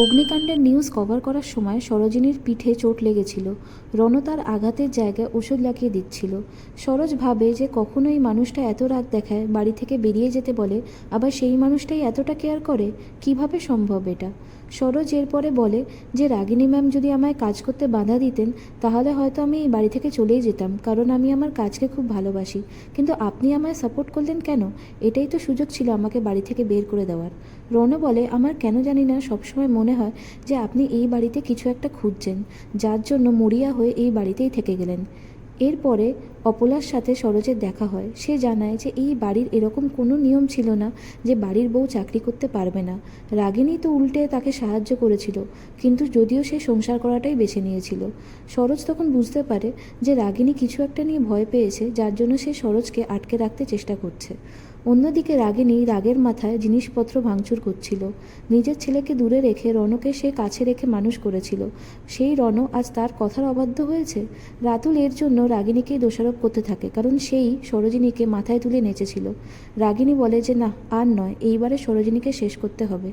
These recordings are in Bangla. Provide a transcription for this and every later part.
অগ্নিকাণ্ডের নিউজ কভার করার সময় সরোজিনীর পিঠে চোট লেগেছিল। রণ তার আঘাতের জায়গায় ওষুধ লাগিয়ে দিচ্ছিল। সরোজ ভাবে যে কখনো এই মানুষটা এত রাত দেখায়, বাড়ি থেকে বেরিয়ে যেতে বলে, আবার সেই মানুষটাই এতটা কেয়ার করে, কীভাবে সম্ভব এটা? সরোজ এরপরে বলে যে, রাগিনী ম্যাম যদি আমায় কাজ করতে বাধা দিতেন, তাহলে হয়তো আমি এই বাড়ি থেকে চলেই যেতাম, কারণ আমি আমার কাজকে খুব ভালোবাসি। কিন্তু আপনি আমায় সাপোর্ট করলেন কেন? এটাই তো সুযোগ ছিল আমাকে বাড়ি থেকে বের করে দেওয়ার। রণ বলে, আমার কেন জানি না, সবসময় হয় যে আপনি এই বাড়িতে কিছু একটা খুঁজছেন, যার জন্য মরিয়া হয়ে এই বাড়িতেই থেকে গেলেন। এরপরে অপলার সাথে সরোজের দেখা হয়। সে জানায় যে এই বাড়ির এরকম কোনো নিয়ম ছিল না যে বাড়ির বউ চাকরি করতে পারবে না। রাগিনী তো উল্টে তাকে সাহায্য করেছিল, কিন্তু যদিও সে সংসার করাটাই বেছে নিয়েছিল। সরোজ তখন বুঝতে পারে যে রাগিনী কিছু একটা নিয়ে ভয় পেয়েছে, যার জন্য সে সরোজকে আটকে রাখতে চেষ্টা করছে। অন্যদিকে রাগিনী রাগের মাথায় জিনিসপত্র ভাঙচুর করছিল। নিজের ছেলেকে দূরে রেখে রণকে সে কাছে রেখে মানুষ করেছিল। সেই রণ আজ তার কথার অবাধ্য হয়েছে? রাতুল এর জন্য রাগিনীকেই দোষারোপ করতে থাকে, কারণ সেই সরোজিনীকে মাথায় তুলে নেচেছিল। রাগিনী বলে যে, না, আর নয়, এইবারে সরোজিনীকে শেষ করতে হবে।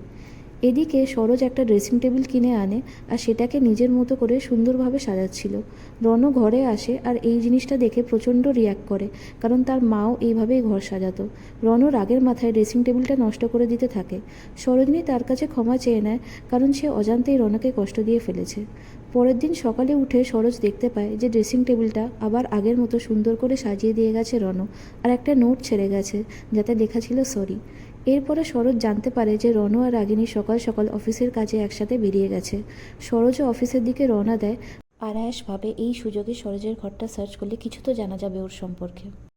এদিকে সরোজ একটা ড্রেসিং টেবিল কিনে আনে আর সেটাকে নিজের মতো করে সুন্দরভাবে সাজাচ্ছিল। রণ ঘরে আসে আর এই জিনিসটা দেখে প্রচণ্ড রিয়াক্ট করে, কারণ তার মাও এইভাবেই ঘর সাজাতো। রণ রাগের মাথায় ড্রেসিং টেবিলটা নষ্ট করে দিতে থাকে। সরোজিনী তার কাছে ক্ষমা চেয়ে নেয়, কারণ সে অজান্তেই রণকে কষ্ট দিয়ে ফেলেছে। পরের দিন সকালে উঠে সরোজ দেখতে পায় যে ড্রেসিং টেবিলটা আবার আগের মতো সুন্দর করে সাজিয়ে দিয়ে গেছে রণ আর একটা নোট ছেড়ে গেছে, যাতে লেখা ছিল সরি এরপরে সরোজ জানতে পারে যে রণ আর রাগিনী সকাল সকাল অফিসের কাজে একসাথে বেরিয়ে গেছে। সরোজও অফিসের দিকে রওনা দেয়। আরায়াস ভাবে এই সুযোগে সরোজের ঘরটা সার্চ করলে কিছু তো জানা যাবে ওর সম্পর্কে।